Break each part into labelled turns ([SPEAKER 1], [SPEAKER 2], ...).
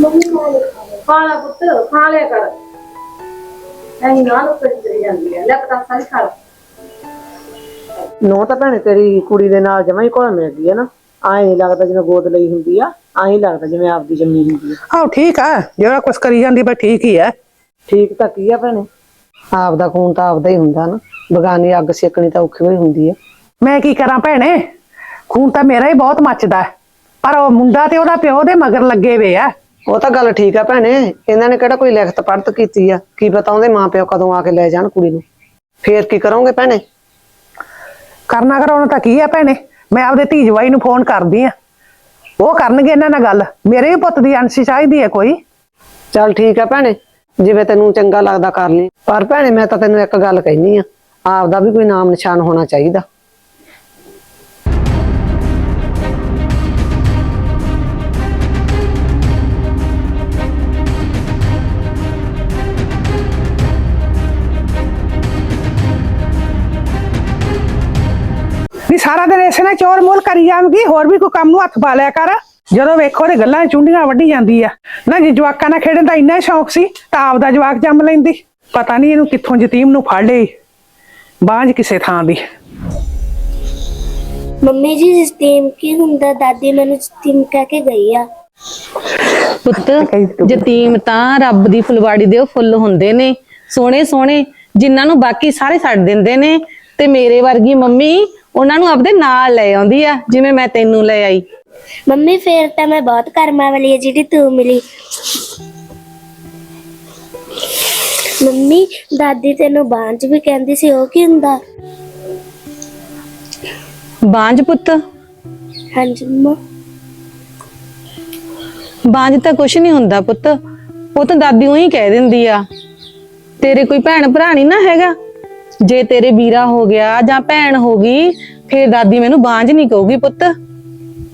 [SPEAKER 1] Mummy ਮੈਂ ਨਹੀਂ ਖਾਣਾ
[SPEAKER 2] ਖਾ ਲੈ ਪੁੱਤ ਖਾ ਲਿਆ ਕਰ। ਐਂ ਨਾ ਨੂੰ ਕਰੀ ਜਾਂਦੀ ਹੈ ਲੈ ਪਤਾ ਸਾਰੀ ਖਾ ਲੈ।
[SPEAKER 3] ਨੋ ਤਾਂ ਭੈਣੇ ਤੇਰੀ ਕੁੜੀ ਦੇ ਨਾਲ ਜਮਾਂ ਹੀ ਘੁਲ ਮਿਲ ਗਈ ਹੈ ਨਾ। ਐਂ ਨਹੀਂ ਲੱਗਦਾ ਜਿਵੇਂ ਗੋਦ ਲਈ ਹੁੰਦੀ ਆ ਐਂ ਹੀ ਲੱਗਦਾ ਜਿਵੇਂ ਆਪਦੀ ਜੰਮੀ ਹੁੰਦੀ ਆ।
[SPEAKER 4] ਆਹੋ ਠੀਕ ਆ। ਜਿਹੜਾ ਕੁਛ ਕਰੀ ਜਾਂਦੀ ਬਈ ਠੀਕ ਹੀ ਆ।
[SPEAKER 3] ਠੀਕ ਤਾਂ ਕੀ ਆ ਭੈਣੇ। ਆਪਦਾ ਖੂਨ ਤਾਂ ਆਪਦਾ ਹੀ ਹੁੰਦਾ ਨਾ। ਬਗਾਨੀ ਅੱਗ ਸੇਕਣੀ ਤਾਂ ਔਖੀ ਹੋਈ ਹੁੰਦੀ ਆ।
[SPEAKER 4] ਮੈਂ ਕੀ ਕਰਾਂ ਭੈਣੇ? ਖੂਨ ਤਾਂ ਮੇਰਾ ਹੀ ਬਹੁਤ ਮੱਚਦਾ। ਹੈ। ਪਰ ਉਹ ਮੁੰਡਾ ਤੇ ਉਹਦਾ ਪਿਓ ਦੇ ਮਗਰ ਲੱਗੇ ਵੇ ਆ।
[SPEAKER 3] ਉਹ ਤਾਂ ਗੱਲ ਠੀਕ ਆ ਭੈਣੇ ਇਹਨਾਂ ਨੇ ਕਿਹੜਾ ਕੋਈ ਲਿਖਤ ਪੜਤ ਕੀਤੀ ਆ? ਕੀ ਪਤਾ ਉਹਦੇ ਮਾਪਿਓ ਕਦੋਂ ਆ ਕੇ ਲੈ ਜਾਣ ਕੁੜੀ ਨੂੰ? ਫੇਰ ਕੀ ਕਰੋਗੇ ਭੈਣੇ?
[SPEAKER 4] ਕਰਨਾ ਕਰਾਉਣਾ ਤਾਂ ਕੀ ਆ ਭੈਣੇ? ਮੈਂ ਆਪਦੇ ਧੀ ਜਵਾਈ ਨੂੰ ਫੋਨ ਕਰਦੀ ਆ। ਉਹ ਕਰਨਗੇ ਇਹਨਾਂ ਨਾਲ ਗੱਲ। ਮੇਰੇ ਵੀ ਪੁੱਤ ਦੀ ਅੰਸ਼ੀ ਚਾਹੀਦੀ ਹੈ ਕੋਈ।
[SPEAKER 3] ਚੱਲ ਠੀਕ ਆ ਭੈਣੇ ਜਿਵੇਂ ਤੈਨੂੰ ਚੰਗਾ ਲੱਗਦਾ ਕਰ ਲਈ। ਪਰ ਭੈਣੇ ਮੈਂ ਤਾਂ ਤੈਨੂੰ ਇੱਕ ਗੱਲ ਕਹਿਨੀ ਆ ਆਪਦਾ ਵੀ ਕੋਈ ਨਾਮ ਨਿਸ਼ਾਨ ਹੋਣਾ ਚਾਹੀਦਾ।
[SPEAKER 4] ਵੀ ਸਾਰਾ ਦਿਨ ਇਸੇ ਨਾਲ ਚੋਰ ਮੋਲ ਕਰੀ ਜਾਵਾਂਗੀ ਹੋਰ ਵੀ ਕੋਈ ਕੰਮ ਨੂੰ ਹੱਥ ਪਾ ਲਿਆ ਕਰ। ਜਦੋਂ ਵੇਖੋ ਤੇ ਗੱਲਾਂ ਚੁੰਡੀਆਂ ਵੱਢੀ ਜਾਂਦੀ ਆ। ਨਾ ਜੇ ਜਵਾਕਾਂ ਨਾਲ ਖੇਡਣ ਦਾ ਇੰਨਾ ਸ਼ੌਂਕ ਸੀ ਤਾਂ ਆਪਦਾ ਜਵਾਕ ਜੰਮ ਲੈਂਦੀ। ਪਤਾ ਨਹੀਂ ਇਹਨੂੰ ਕਿੱਥੋਂ ਯਤੀਮ ਨੂੰ ਫੜ ਲਈ ਬਾਂਝ ਕਿਸੇ ਥਾਂ ਦੀ।
[SPEAKER 1] ਮੰਮੀ ਜੀ ਸਟੀਮ ਕੀ ਹੁੰਦਾ ਦਾਦੀ ਮੈਨੂੰ ਸਟੀਮ ਕਹਿ ਕੇ ਗਈ ਆ।
[SPEAKER 5] ਪੁੱਤ ਯਤੀਮ ਤਾਂ ਰੱਬ ਦੀ ਫੁਲਵਾੜੀ ਦੇ ਉਹ ਫੁੱਲ ਹੁੰਦੇ ਨੇ। ਸੋਹਣੇ ਸੋਹਣੇ ਜਿਨ੍ਹਾਂ ਨੂੰ ਬਾਕੀ ਸਾਰੇ ਛੱਡ ਦਿੰਦੇ ਨੇ। ਤੇ ਮੇਰੇ ਵਰਗੀ ਮੰਮੀ ਉਹਨਾਂ ਨੂੰ ਆਪਦੇ ਨਾਲ ਲੈ ਆਉਂਦੀ ਆ ਜਿਵੇਂ ਮੈਂ ਤੈਨੂੰ ਲੈ ਆਈ।
[SPEAKER 1] ਮੰਮੀ ਫੇਰ ਤਾਂ ਮੈਂ ਬਹੁਤ ਕਰਮਾ ਵਾਲੀ ਆ ਜਿਹੜੀ ਤੂੰ ਮਿਲੀ। ਮੰਮੀ ਦਾਦੀ ਤੈਨੂੰ ਬਾਂਝ ਵੀ ਕਹਿੰਦੀ ਸੀ ਉਹ ਕੀ ਹੁੰਦਾ?
[SPEAKER 5] ਬਾਂਝ ਪੁੱਤ?
[SPEAKER 1] ਹਾਂਜੀ ਮੰਮਾ।
[SPEAKER 5] ਬਾਂਝ ਤਾਂ ਕੁਛ ਨਹੀਂ ਹੁੰਦਾ ਪੁੱਤ। ਉਹ ਤਾਂ ਦਾਦੀ ਉਹੀ ਕਹਿ ਦਿੰਦੀ ਆ। ਤੇਰੇ ਕੋਈ ਭੈਣ ਭਰਾ ਨਹੀਂ ਨਾ ਹੈਗਾ? ਜੇ ਤੇਰੇ ਵੀਰਾ ਹੋ ਗਿਆ ਜਾਂ ਭੈਣ ਹੋ ਗਈ ਫੇਰ ਦਾਦੀ ਮੈਨੂੰ ਬਾਂਝ ਨਹੀਂ ਕਹੂਗੀ ਪੁੱਤ।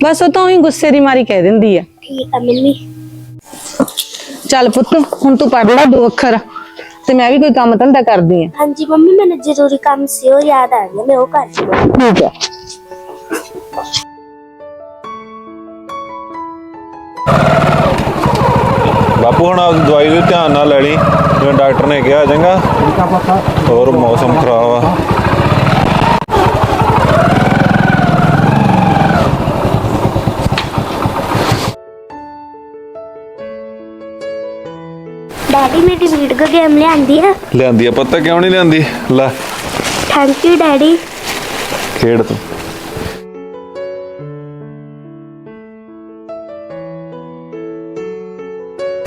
[SPEAKER 5] ਬਸ ਉਹ ਤਾਂ ਉਹੀ ਗੁੱਸੇ ਦੀ ਮਾਰੀ ਕਹਿ ਦਿੰਦੀ ਆ।
[SPEAKER 1] ਠੀਕ ਆ ਮੰਮੀ।
[SPEAKER 5] ਚੱਲ ਪੁੱਤ ਹੁਣ ਤੂੰ ਪੜ ਲੈ ਦੋ ਅੱਖਰ ਤੇ ਮੈਂ ਵੀ ਕੋਈ ਕੰਮ ਧੰਦਾ ਕਰਦੀ ਆ।
[SPEAKER 1] ਹਾਂਜੀ ਮੰਮੀ ਮੈਨੂੰ ਜ਼ਰੂਰੀ ਕੰਮ ਸੀ ਉਹ ਯਾਦ ਆ ਗਿਆ ਮੈਂ ਉਹ ਕਰ ਲਵਾਂ
[SPEAKER 5] ਠੀਕ ਆ।
[SPEAKER 6] ਹੁਣ ਆਪਦੀ ਦਵਾਈ ਦੇ ਧਿਆਨ ਨਾਲ ਲੈ ਲਈ। ਜਿਵੇਂ ਡਾਕਟਰ ਨੇ ਕਿਹਾ ਚੰਗਾ। ਹੋਰ ਮੌਸਮ ਖਰਾਬ ਆ।
[SPEAKER 1] ਡੈਡੀ ਮੇਰੀ ਵੀਡੀਓ ਗੇਮ ਲਿਆਂਦੀ ਆ।
[SPEAKER 6] ਲਿਆਂਦੀ ਆ। ਪਤਾ ਕਿਉਂ ਨਹੀਂ ਲਿਆਂਦੀ? ਲੈ।
[SPEAKER 1] Thank you daddy.
[SPEAKER 6] ਖੇਡ ਤੂੰ।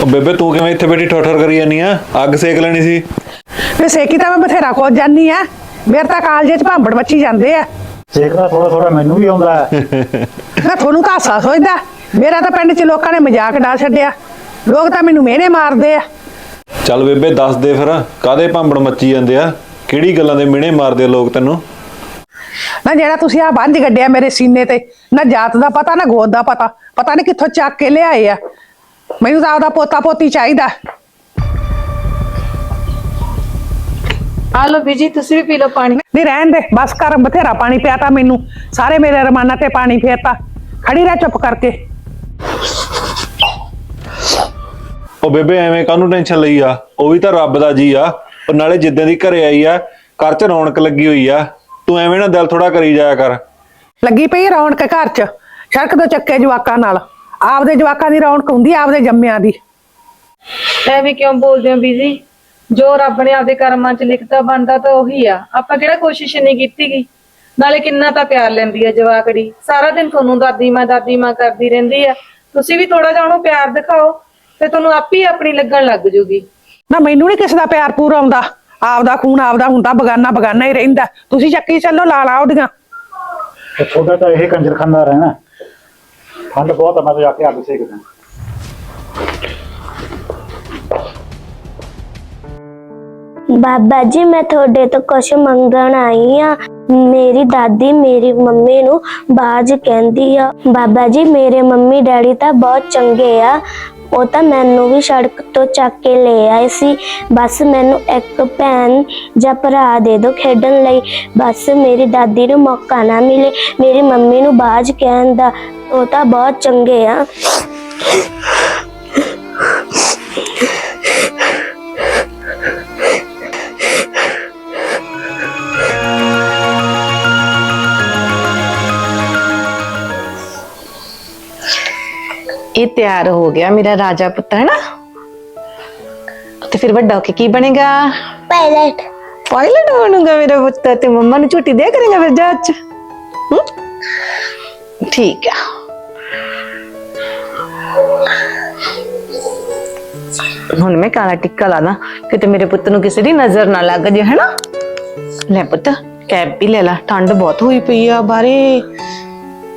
[SPEAKER 6] ਉਹ ਬੇਬੇ ਤੂੰ ਕਿਵੇਂ ਇੱਥੇ ਬੈਠੀ ਠੋਠਰ ਕਰੀ ਜਾਨੀ ਆ? ਅੱਗ ਸੇਕ ਲੈਣੀ ਸੀ।
[SPEAKER 4] ਤੇ ਸੇਕੀ ਤਾਂ ਮੈਂ ਬਥੇਰਾ ਕੋਲ ਜਾਨੀ ਆ। ਮੇਰੇ ਤਾਂ ਕਾਲਜੇ 'ਚ ਭਾਂਬੜ ਮੱਚੀ ਜਾਂਦੇ ਆ।
[SPEAKER 7] ਸਿੱਖਦਾ ਥੋੜਾ ਥੋੜਾ ਮੈਨੂੰ ਵੀ ਆਉਂਦਾ ਹੈ।
[SPEAKER 4] ਨਾ ਤੁਹਾਨੂੰ ਤਾਂ ਹਾਸਾ ਸੋਚਦਾ ਮੇਰਾ ਤਾਂ ਪਿੰਡ 'ਚ ਲੋਕਾਂ ਨੇ ਮਜ਼ਾਕ ਡਾ ਛੱਡਿਆ। ਲੋਕ ਤਾਂ ਮੈਨੂੰ ਮਿਹਨੇ ਮਾਰਦੇ ਆ।
[SPEAKER 6] ਚੱਲ ਬੇਬੇ ਦੱਸ ਦੇ ਫਿਰ ਕਾਦੇ ਭਾਂਬੜ ਮੱਚੀ ਜਾਂਦੇ ਆ? ਕਿਹੜੀ ਗੱਲਾਂ ਦੇ ਮਿਹਣੇ ਮਾਰਦੇ ਆ ਲੋਕ ਤੈਨੂੰ?
[SPEAKER 4] ਨਾ ਜਿਹੜਾ ਤੁਸੀਂ ਆ ਬੰਝ ਗੱਡਿਆ ਮੇਰੇ ਸੀਨੇ ਤੇ ਨਾ ਜਾਤ ਦਾ ਪਤਾ ਨਾ ਗੋਦ ਦਾ ਪਤਾ। ਪਤਾ ਨਹੀਂ ਕਿੱਥੋਂ ਚੱਕ ਕੇ ਲਿਆਏ ਆ। ਮੈਨੂੰ ਤਾਂ ਆਪਦਾ ਪੋਤਾ ਪੋਤੀ ਚਾਹੀਦਾ।
[SPEAKER 2] ਆ ਲੋ ਬੀਜੀ ਤੁਸੀਂ ਵੀ ਪੀ ਲਓ ਪਾਣੀ।
[SPEAKER 4] ਨਹੀਂ ਰਹਿਣ ਦੇ ਬਸ ਕਰ ਬਥੇਰਾ ਪਾਣੀ ਪਿਆਤਾ ਮੈਨੂੰ। ਸਾਰੇ ਮੇਰੇ ਰਮਾਨਾ ਤੇ ਪਾਣੀ ਫੇਰਤਾ। ਖੜੀ ਰਹਿ ਚੁੱਪ ਕਰਕੇ।
[SPEAKER 6] ਉਹ ਬੇਬੇ ਐਵੇਂ ਕਾਹਨੂੰ ਟੈਨਸ਼ਨ ਲਈ ਆ? ਉਹ ਵੀ ਤਾਂ ਰੱਬ ਦਾ ਜੀ ਆ। ਉਹ ਨਾਲੇ ਜਿੱਦਾਂ ਦੀ ਘਰੇ ਆਈ ਆ ਘਰ 'ਚ ਰੌਣਕ ਲੱਗੀ ਹੋਈ ਆ। ਤੂੰ ਐਵੇਂ ਨਾ ਦਿਲ ਥੋੜਾ ਕਰੀ ਜਾਇਆ ਕਰ।
[SPEAKER 4] ਲੱਗੀ ਪਈ ਰੌਣਕ ਘਰ 'ਚ ਸੜਕ ਤੋਂ ਚੱਕੇ ਜਵਾਕਾਂ ਨਾਲ। ਆਪਦੇ ਜਵਾਕਾਂ ਦੀ ਰੌਣਕ ਹੁੰਦੀ ਆ ਆਪਦੇ ਜੰਮਿਆਂ ਦੀ।
[SPEAKER 2] ਐਵੇਂ ਕਿਉਂ ਬੋਲਦੇ ਹੋ ਬੀਜੀ? ਜੋ ਰੱਬ ਨੇ ਆਪਦੇ ਕਰਮਾਂ 'ਚ ਲਿਖਤਾ ਬਣਦਾ ਤਾਂ ਉਹੀ ਆ। ਆਪਾਂ ਕਿਹੜਾ ਕੋਸ਼ਿਸ਼ ਨਹੀਂ ਕੀਤੀ ਗਈ? ਨਾਲੇ ਕਿੰਨਾ ਤਾਂ ਪਿਆਰ ਲੈਂਦੀ ਆ ਜਵਾਕੜੀ। ਸਾਰਾ ਦਿਨ ਤੁਹਾਨੂੰ ਦਾਦੀ ਮਾਂ ਦਾਦੀ ਮਾਂ ਕਰਦੀ ਰਹਿੰਦੀ ਆ। ਤੁਸੀਂ ਵੀ ਥੋੜਾ ਜਿਹਾ ਉਹਨੂੰ ਪਿਆਰ ਦਿਖਾਓ ਤੇ ਤੁਹਾਨੂੰ ਆਪੇ ਹੀ ਆਪਣੀ ਲੱਗਣ ਲੱਗ ਜੂਗੀ।
[SPEAKER 4] ਨਾ ਮੈਨੂੰ ਨਹੀਂ ਕਿਸੇ ਦਾ ਪਿਆਰ ਪੂਰਾ ਆਉਂਦਾ। ਆਪਦਾ ਖੂਨ ਆਪਦਾ ਹੁੰਦਾ ਬਗਾਨਾ ਬਗਾਨਾ ਹੀ ਰਹਿੰਦਾ। ਤੁਸੀਂ ਚੱਕੀ ਚੱਲੋ ਲਾ ਲਾ ਉਹਦੀਆਂ।
[SPEAKER 7] ਤੇ ਤੁਹਾਡਾ ਤਾਂ ਇਹ ਕੰਜਰਖਾਨਾ ਰਹਿਣਾ। ਠੰਡ ਬਹੁਤ ਆ, ਮੈਂ ਤਾਂ ਜਾ ਕੇ ਅੱਗ ਸੇਕਦਾ
[SPEAKER 1] ਬਾਬਾ ਜੀ, ਮੈਂ ਤੁਹਾਡੇ ਤੋਂ ਕੁਝ ਮੰਗਣ ਆਈ ਆ। ਮੇਰੀ ਦਾਦੀ ਮੇਰੀ ਮੰਮੀ ਨੂੰ ਬਾਜ ਕਹਿੰਦੀ ਆ। ਬਾਬਾ ਜੀ, ਮੇਰੇ ਮੰਮੀ ਡੈਡੀ ਤਾਂ ਬਹੁਤ ਚੰਗੇ ਆ। ਉਹ ਤਾਂ ਮੈਨੂੰ ਵੀ ਸੜਕ ਤੋਂ ਚੱਕ ਕੇ ਲੈ ਆਏ ਸੀ। ਬਸ ਮੈਨੂੰ ਇੱਕ ਭੈਣ ਜਾਂ ਭਰਾ ਦੇ ਦਿਓ ਖੇਡਣ ਲਈ। ਬਸ ਮੇਰੀ ਦਾਦੀ ਨੂੰ ਮੌਕਾ ਨਾ ਮਿਲੇ। ਮੇਰੀ ਮੰਮੀ ਨੂੰ ਬਾਜ ਕਹਿਣ ਦਾ, ਉਹ ਤਾਂ ਬਹੁਤ ਚੰਗੇ ਆ।
[SPEAKER 5] ਇਹ ਤਿਆਰ ਹੋ ਗਿਆ ਮੇਰਾ ਰਾਜਾ ਪੁੱਤ ਹੈ ਨਾ ਤੇ ਫਿਰ ਵੱਡਾ ਹੋ ਕੇ ਕੀ ਬਣੇਗਾ
[SPEAKER 1] ਪਾਇਲਟ
[SPEAKER 5] ਪਾਇਲਟ ਬਣੂਗਾ ਮੇਰਾ ਪੁੱਤ ਤੇ ਮੰਮਾ ਨੂੰ ਝੂਟੀ ਦੇ ਕਰੇਗਾ ਫਿਰ ਜਹਾਜ਼ ਚ ਹੂੰ? ਠੀਕ ਆ ਹੁਣ ਮੈਂ ਕਾਲਾ ਟਿੱਕਾ ਲਾਣਾ ਕਿਤੇ ਮੇਰੇ ਪੁੱਤ ਨੂੰ ਕਿਸੇ ਦੀ ਨਜ਼ਰ ਨਾ ਲੱਗ ਜੇ ਹੈਨਾ ਲੈ ਪੁੱਤ ਕੈਪ ਵੀ ਲੈ ਲਾ ਠੰਡ ਬਹੁਤ ਹੋਈ ਪਈ ਆ ਬਾਰੇ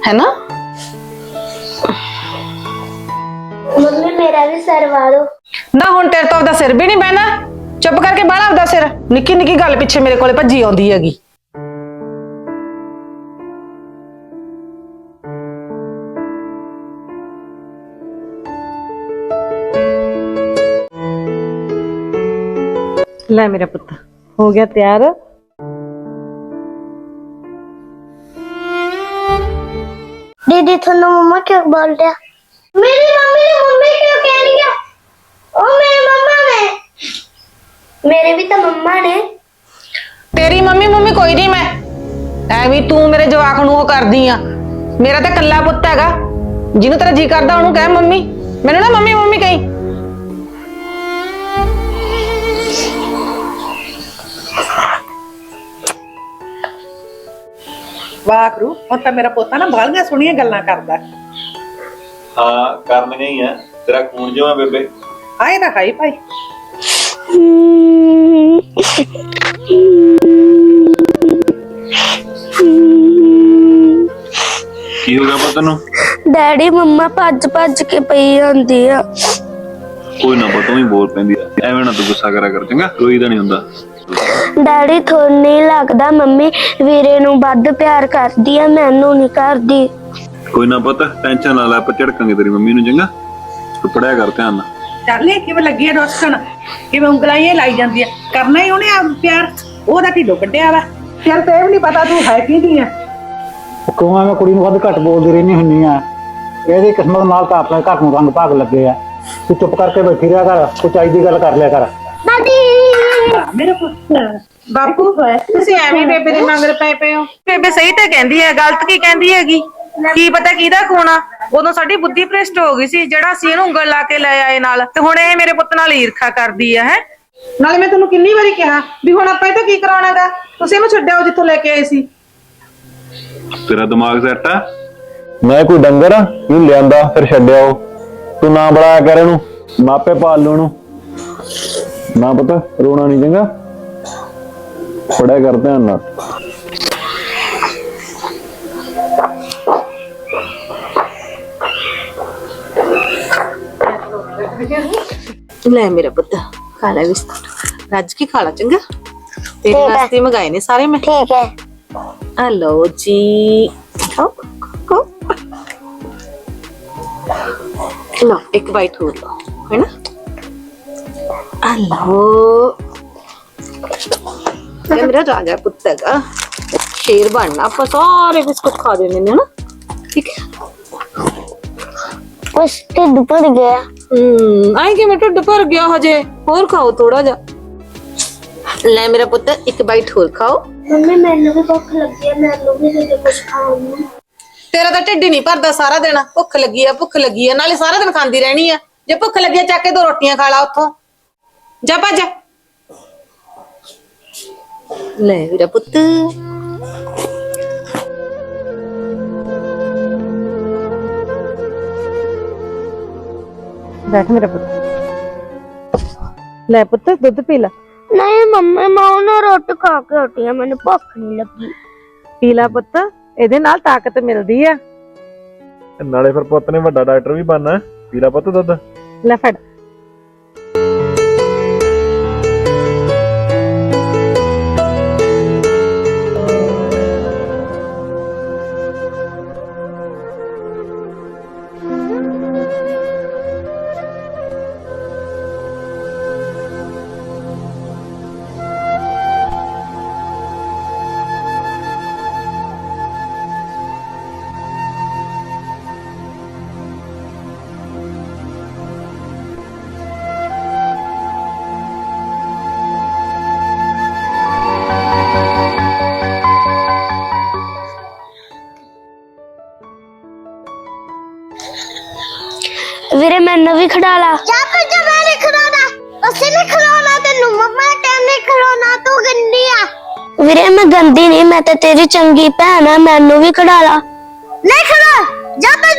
[SPEAKER 5] ਹੈਨਾ
[SPEAKER 1] ਮੰਮੀ ਮੇਰਾ ਵੀ ਸਰਵਾ ਦੋ।
[SPEAKER 5] ਨਾ ਹੁਣ ਤੇਰੇ ਤੋਂ ਆਪਦਾ ਸਿਰ ਵੀ ਨਹੀਂ ਬਹਿਣਾ। ਚੁੱਪ ਕਰਕੇ ਬਾਹਲਾ ਆਪਦਾ ਸਿਰ। ਨਿੱਕੀ ਨਿੱਕੀ ਗੱਲ ਪਿੱਛੇ ਮੇਰੇ ਕੋਲੇ ਭੱਜੀ ਆਉਂਦੀ ਹੈਗੀ। ਲੈ ਮੇਰਾ ਪੁੱਤ ਹੋ ਗਿਆ ਤਿਆਰ।
[SPEAKER 1] ਦੀਦੀ ਤੁਹਾਨੂੰ ਮੰਮਾ ਕਿਉਂ ਬੋਲ ਰਿਹਾ? ਮੇਰੀ ਮੰਮੀ ਨੂੰ ਮੰਮੀ ਕਿਉਂ ਕਹਿ ਰਹੀ ਆ ਉਹ ਮੇਰੇ ਮੰਮਾ ਨੇ ਮੇਰੇ ਵੀ ਤਾਂ ਮੰਮਾ ਨੇ
[SPEAKER 5] ਤੇਰੀ ਮੰਮੀ ਮੰਮੀ ਕੋਈ ਨਹੀਂ ਮੈਂ ਐਵੇਂ ਤੂੰ ਮੇਰੇ ਜਵਾਕ ਨੂੰ ਉਹ ਕਰਦੀ ਆ ਮੇਰਾ ਤਾਂ ਕੱਲਾ ਪੁੱਤ ਹੈਗਾ ਜਿਹਨੂੰ ਤੇਰਾ ਜੀ ਕਰਦਾ ਉਹਨੂੰ ਕਹਿ ਮੰਮੀ ਮੈਨੂੰ ਨਾ ਮੰਮੀ ਮੰਮੀ ਕਹੀ
[SPEAKER 4] ਵਾਖਰੂ ਹੁਣ ਤਾਂ ਮੇਰਾ ਪੋਤਾ ਨਾ ਬਾਲੀਆਂ ਸੋਹਣੀਆਂ ਗੱਲਾਂ ਕਰਦਾ
[SPEAKER 6] ਹਾਂ ਕਰਨੀਆਂ ਹੀ ਆ। ਤੇਰਾ ਖੂਨ ਜਿਹਾ ਬੇਬੇ?
[SPEAKER 4] ਆਏ ਨਾ ਖਾਈ ਭਾਈ।
[SPEAKER 6] ਕੀ ਹੋ ਗਿਆ ਪੁੱਤ ਨੂੰ
[SPEAKER 1] ਡੈਡੀ ਮੰਮਾ ਭੱਜ ਭੱਜ ਕੇ ਪਈ ਜਾਂਦੀ ਆ।
[SPEAKER 6] ਕੋਈ ਨਾ ਪੁੱਤ ਹੀ ਬੋਲ ਪੈਂਦੀ ਆ। ਐਵੇਂ ਨਾ ਤੂੰ ਗੁੱਸਾ ਕਰਿਆ ਕਰ ਚੰਗਾ? ਰੋਈਦਾ ਨਹੀਂ ਹੁੰਦਾ।
[SPEAKER 1] ਡੈਡੀ ਤੁਹਾਨੂੰ ਨਹੀਂ ਲੱਗਦਾ ਮੰਮੀ। ਵੀਰੇ ਨੂੰ ਵੱਧ ਪਿਆਰ ਕਰਦੀ ਆ ਮੈਨੂੰ ਨਹੀਂ ਕਰਦੀ।
[SPEAKER 6] ਕੋਈ ਨਾ ਪੁੱਤ ਟੈਨਸ਼ਨ ਨਾ ਲੈ ਆਪਾਂ ਝੜਕਾਂਗੇ ਤੇਰੀ ਮੰਮੀ ਨੂੰ ਚੰਗਾ। ਤੂੰ ਪੜਿਆ ਕਰ ਧਿਆਨ ਨਾਲ।
[SPEAKER 4] ਚੱਲ ਕਿਵੇਂ ਲੱਗੀ ਆ ਰੋਸਣ ਕਿਵੇਂ ਉਂਗਲਾਂ ਇਹ ਲਾਈ ਜਾਂਦੀ ਆ? ਕਰਨਾ ਹੀ ਉਹਨੇ ਆ ਪਿਆਰ। ਉਹਦਾ ਢਿੱਡੋਂ ਕੱਢਿਆ ਵਾ। ਚੱਲ ਤੇ ਇਹ ਵੀ ਨਹੀਂ ਪਤਾ ਤੂੰ ਹੈ ਕਿਹਦੀ ਆ।
[SPEAKER 7] ਕਿਉਂ ਐਵੇਂ ਕੁੜੀ ਨੂੰ ਵੱਧ ਘੱਟ ਬੋਲਦੀ ਰਹਿੰਦੀ ਹੁੰਨੀ ਆ। ਇਹਦੀ ਕਿਸਮਤ ਨਾਲ ਤਾਂ ਆਪਣੇ ਘਰ ਨੂੰ ਰੰਗ ਭਾਗ ਲੱਗੇ ਆ। ਤੂੰ ਚੁੱਪ ਕਰਕੇ ਬੈਠੀ ਰਿਹਾ ਕਰ ਕੋਈ ਚਾਈ ਦੀ ਗੱਲ ਕਰ ਲਿਆ ਕਰ।
[SPEAKER 4] ਮੇਰੇ ਪੁੱਤ ਬਾਪੂ ਹੈ
[SPEAKER 5] ਤੁਸੀਂ ਐਵੇਂ ਬੇਬੇ ਦੇ ਮਗਰ ਪਏ ਪਏ ਹੋ। ਬੇਬੇ ਸਹੀ ਤਾਂ ਕਹਿੰਦੀ ਹੈ ਗਲਤ ਕੀ ਕਹਿੰਦੀ ਹੈਗੀ? ਕੀ ਪਤਾ ਕਿਹਦਾ ਖੂਨ ਆ? ਉਦੋਂ ਸਾਡੀ ਬੁੱਧੀ ਭ੍ਰਿਸ਼ਟ ਹੋ ਗਈ ਸੀ ਜਿਹੜਾ ਅਸੀਂ ਇਹਨੂੰ ਉਂਗਲ ਲਾ ਕੇ ਲੈ ਆਏ ਨਾਲ। ਤੇ ਹੁਣ ਇਹ ਮੇਰੇ ਪੁੱਤ ਨਾਲ ਈਰਖਾ ਕਰਦੀ ਆ ਹੈ? ਨਾਲੇ ਮੈਂ ਤੁਹਾਨੂੰ ਕਿੰਨੀ ਵਾਰੀ ਕਿਹਾ ਵੀ ਹੁਣ ਆਪਾਂ ਇਹ ਤਾਂ ਕੀ ਕਰਾਉਣਾਗਾ? ਤੁਸੀਂ ਇਹਨੂੰ ਛੱਡਿਓ ਜਿੱਥੋਂ ਲੈ ਕੇ ਆਏ ਸੀ।
[SPEAKER 6] ਤੇਰਾ ਦਿਮਾਗ ਸੈੱਟ ਆ? ਮੈਂ ਕੋਈ ਡੰਗਰ ਆ? ਇਹਨੂੰ ਲਿਆਂਦਾ ਫਿਰ ਛੱਡਿਆ ਉਹ। ਤੂੰ ਨਾ ਬੜਾਇਆ ਕਰ ਇਹਨੂੰ ਮਾਪੇ ਪਾਲ ਲੂ ਇਹਨੂੰ। ਨਾ ਪਤਾ ਰੋਣਾ ਨਹੀਂ ਚੰਗਾ। ਪੜਿਆ ਕਰ ਧਿਆਨ ਨਾਲ।
[SPEAKER 5] ਲੈ ਮੇਰਾ ਪੁੱਤ ਖਾ ਲੈ ਬਿਸਕੁਟ ਰੱਜ ਕੇ ਖਾ ਲਾ ਚੰਗਾ? ਤੇਰੇ
[SPEAKER 1] ਹੈ।
[SPEAKER 5] ਵਾਸਤੇ ਮੰਗਾਏ ਨੇ ਸਾਰੇ ਮੈਂ।
[SPEAKER 1] ਠੀਕ ਹੈ।
[SPEAKER 5] ਆ ਲਓ ਜੀ ਖਾਓ ਖਾਓ। ਲਓ ਇੱਕ ਬਾਈਟ ਹੋਰ ਲਓ ਹੈ ਨਾ ਆ ਲਓ। ਇਹ ਮੇਰਾ ਰਾਜਾ ਪੁੱਤ ਹੈਗਾ। ਸ਼ੇਰ ਬਣਨਾ ਆਪਾਂ ਸਾਰੇ ਬਿਸਕੁਟ ਖਾ ਦੇਣੇ ਨੇ ਨਾ ਠੀਕ ਹੈ?
[SPEAKER 1] ਕੁਛ ਢਿੱਡ ਭਰ ਗਿਆ।
[SPEAKER 5] ਹੂੰ ਆਏ ਕਿ ਮੈਂ ਢਿੱਡ ਭਰ ਗਿਆ ਹਜੇ? ਹੋਰ ਖਾਓ ਥੋੜਾ ਜਿਹਾ। ਲੈ ਮੇਰਾ ਪੁੱਤ ਇੱਕ ਬਾਈਟ ਹੋਰ ਖਾਓ।
[SPEAKER 1] ਮੰਮੀ ਮੈਨੂੰ ਵੀ ਭੁੱਖ ਲੱਗੀ ਆ ਮੈਨੂੰ ਵੀ ਦੇ ਕੁਛ ਖਾਣ ਨੂੰ।
[SPEAKER 5] ਤੇਰਾ ਤਾਂ ਢਿੱਡ ਹੀ ਨਹੀਂ ਭਰਦਾ ਸਾਰਾ ਦਿਨ। ਭੁੱਖ ਲੱਗੀ ਆ ਭੁੱਖ ਲੱਗੀ ਆ ਨਾਲੇ ਸਾਰਾ ਦਿਨ ਖਾਂਦੀ ਰਹਿਣੀ ਆ। ਜੇ ਭੁੱਖ ਲੱਗੀ ਆ ਚੱਕ ਕੇ ਦੋ ਰੋਟੀਆਂ ਖਾ ਲਾ ਉੱਥੋਂ। ਜਾ ਭੱਜ। ਲੈ ਵੀਰਾ ਪੁੱਤ। ਬੈਠ ਮੇਰਾ ਪੁੱਤ। ਲੈ ਪੁੱਤ ਦੁੱਧ ਪੀ ਲੈ।
[SPEAKER 1] ਨਹੀਂ ਮੰਮੀ ਮੈਂ ਉਹਨਾਂ ਰੋਟੀ ਖਾ ਕੇ ਹਟੀ ਆ ਮੈਨੂੰ ਭੁੱਖ ਨਹੀਂ ਲੱਗੀ।
[SPEAKER 5] ਪੀ ਲੈ ਪੁੱਤ ਇਹਦੇ ਨਾਲ ਤਾਕਤ ਮਿਲਦੀ ਆ।
[SPEAKER 6] ਨਾਲੇ ਫਿਰ ਪੁੱਤ ਨੇ ਵੱਡਾ ਡਾਕਟਰ ਵੀ ਬਣਨਾ। ਪੀਲਾ ਪੁੱਤ ਦੁੱਧ।
[SPEAKER 5] ਲੈ ਫੜ।
[SPEAKER 1] ਵੀਰੇ ਮੈਨੂੰ ਵੀ ਖੜਾ ਲਾ।
[SPEAKER 8] ਜਾ ਜਾ ਮੈਂ ਨਹੀਂ ਖੜਾਉਣਾ ਅਸੀਂ ਨਹੀਂ ਖੜਾਉਣਾ ਤੈਨੂੰ ਮੰਮਾ ਕਹਿੰਦੀ ਖੜਾਉਣਾ ਤੂੰ ਗੰਦੀ ਆ।
[SPEAKER 1] ਵੀਰੇ ਮੈਂ ਗੰਦੀ ਨਹੀਂ ਮੈਂ ਤਾਂ ਤੇਰੀ ਚੰਗੀ ਭੈਣ ਆ ਮੈਨੂੰ ਵੀ ਖੜਾ ਲਾ।
[SPEAKER 8] ਨਹੀਂ ਖੜਾ ਜਾ ਫਿਰ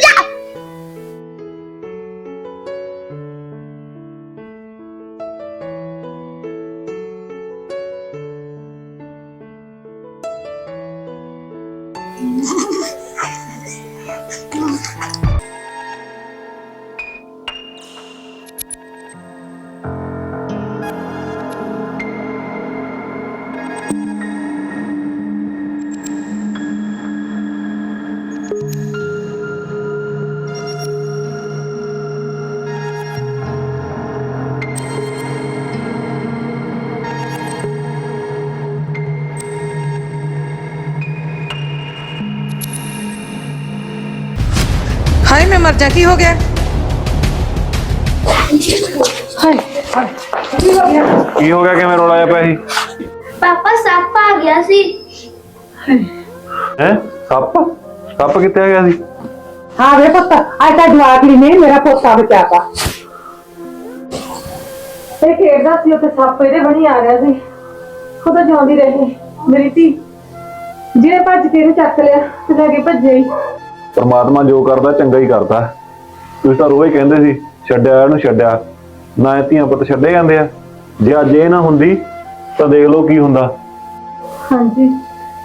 [SPEAKER 8] ਜਾ
[SPEAKER 2] ਹਾਏ ਕੀ ਹੋ ਗਿਆ?
[SPEAKER 6] ਕੀ ਹੋ ਗਿਆ? ਕਿਵੇਂ ਰੌਲਾ ਜਿਹਾ ਪਿਆ ਸੀ?
[SPEAKER 1] ਪਾਪਾ ਸੱਪ ਆ ਗਿਆ ਸੀ।
[SPEAKER 6] ਹੈ? ਸੱਪ? ਸੱਪ ਕਿੱਥੇ ਆ ਗਿਆ ਸੀ?
[SPEAKER 4] ਹਾਂ ਵੇ ਪੁੱਤ ਅੱਜ ਤਾਂ ਜਵਾਕੜੀ ਨੇ ਮੇਰਾ ਪੋਤਾ ਬਚਾਤਾ
[SPEAKER 2] ਇਹ ਖੇਡਦਾ ਸੀ ਉੱਥੇ ਸੱਪ ਇਹਦੇ ਬਣੀ ਆ ਰਿਹਾ ਸੀ। ਖੁਦ ਜਿਉਂਦੀ ਰਹੀ ਮੇਰੀ ਧੀ। ਜਿਹਨੇ ਭੱਜ ਕੇ ਇਹਨੂੰ ਚੱਕ ਲਿਆ ਤੇ ਲੈ ਕੇ ਭੱਜਿਆ ਹੀ।
[SPEAKER 6] ਪਰਮਾਤਮਾ ਜੋ ਕਰਦਾ ਚੰਗਾ ਹੀ ਕਰਦਾ। ਤੁਸੀਂ ਤਾਂ ਰੋਜ਼ ਹੀ ਕਹਿੰਦੇ ਸੀ ਛੱਡਿਆ ਇਹਨੂੰ ਛੱਡਿਆ। ਨਾ ਇਹ ਧੀਆਂ ਪੁੱਤ ਛੱਡੇ ਜਾਂਦੇ ਆ। ਜੇ ਅੱਜ ਇਹ ਨਾ ਹੁੰਦੀ ਤਾਂ ਦੇਖ ਲਓ ਕੀ ਹੁੰਦਾ।
[SPEAKER 2] ਹਾਂਜੀ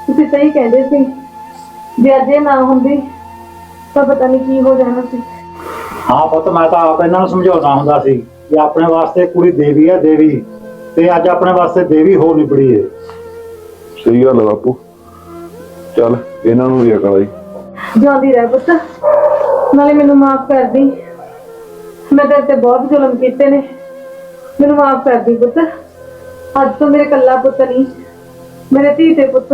[SPEAKER 2] ਤੁਸੀਂ ਸਹੀ ਕਹਿੰਦੇ ਸੀ। ਜੇ ਅੱਜ ਇਹ ਨਾ ਹੁੰਦੀ ਤਾਂ ਪਤਾ ਨਹੀਂ ਕੀ ਹੋ ਜਾਣਾ ਸੀ।
[SPEAKER 7] ਹਾਂ ਪੁੱਤ ਮੈਂ ਤਾਂ ਆਪ ਇਹਨਾਂ ਨੂੰ ਸਮਝਾਉਂਦਾ ਹੁੰਦਾ ਸੀ ਕਿ ਆਪਣੇ ਵਾਸਤੇ ਕੁੜੀ ਦੇਵੀ ਹੈ ਦੇਵੀ। ਤੇ ਅੱਜ ਆਪਣੇ ਵਾਸਤੇ ਦੇਵੀ ਹੋ ਨਿਬੜੀ ਹੈ।
[SPEAKER 6] ਸਹੀ ਗੱਲ ਆ ਬਾਪੂ। ਚੱਲ ਇਹਨਾਂ ਨੂੰ ਵੀ ਅਕਲ ਆਈ।
[SPEAKER 2] ਜਿਉਂਦੀ ਰਹਿ ਪੁੱਤ। ਨਾਲੇ ਮੈਨੂੰ ਮਾਫ ਕਰ ਦੀ। ਮੈਂ ਤੇਰੇ ਤੇ ਬਹੁਤ ਜ਼ੁਲਮ ਕੀਤੇ ਨੇ। ਮੈਨੂੰ ਮਾਫ ਕਰ ਦੀ ਪੁੱਤ। ਅੱਜ ਤੋਂ ਮੇਰੇ ਕੱਲਾ ਪੁੱਤ ਨਹੀਂ, ਮੇਰੇ ਧੀ ਤੇ ਪੁੱਤ।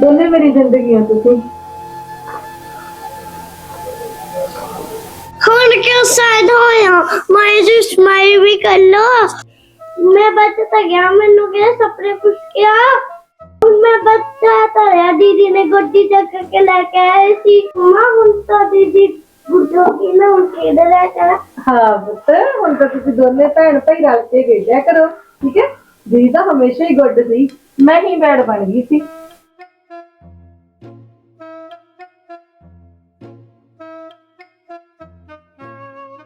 [SPEAKER 2] ਦੋਨੇ ਮੇਰੀ ਜ਼ਿੰਦਗੀ ਆ ਤੁਸੀਂ।
[SPEAKER 8] ਹੁਣ ਕਿਉਂ ਸਾਇਦ ਹੋਇਆ ਮੈਂ ਜੀ ਸਮਾਈ ਵੀ ਕਰ ਲੋ
[SPEAKER 1] ਮੈਂ ਬੱਚਾ ਤਾਂ ਗਿਆ, ਮੈਨੂੰ ਕਿਹਨੇ ਸਪਨੇ ਪੁੱਛ ਗਿਆ ਹੁਣ ਮੈਂ ਬੱਚਾ ਤਾਂ ਦੀਦੀ ਨੇ ਗੱਡੀ ਚੱਕ ਕੇ ਲੈ ਕੇ ਆਏ ਸੀ। ਮਾਂ, ਹੁਣ ਤਾਂ ਦੀਦੀ ਗੁੱਡੋ ਕੀ ਨਾ, ਹੁਣ ਖੇਡ ਰਿਹਾ ਕਰ
[SPEAKER 2] ਹਾਂ, ਪੁੱਤ, ਹੁਣ ਤਾਂ ਤੁਸੀਂ ਦੋਨੇ ਭੈਣ ਭਾਈ ਰਲ ਕੇ ਖੇਡਿਆ ਕਰੋ, ਠੀਕ ਹੈ? ਦੀਦੀ ਤਾਂ ਹਮੇਸ਼ਾ ਹੀ ਗੁੱਡ ਸੀ। ਮੈਂ ਹੀ ਬੈਡ ਬਣ ਗਈ ਸੀ।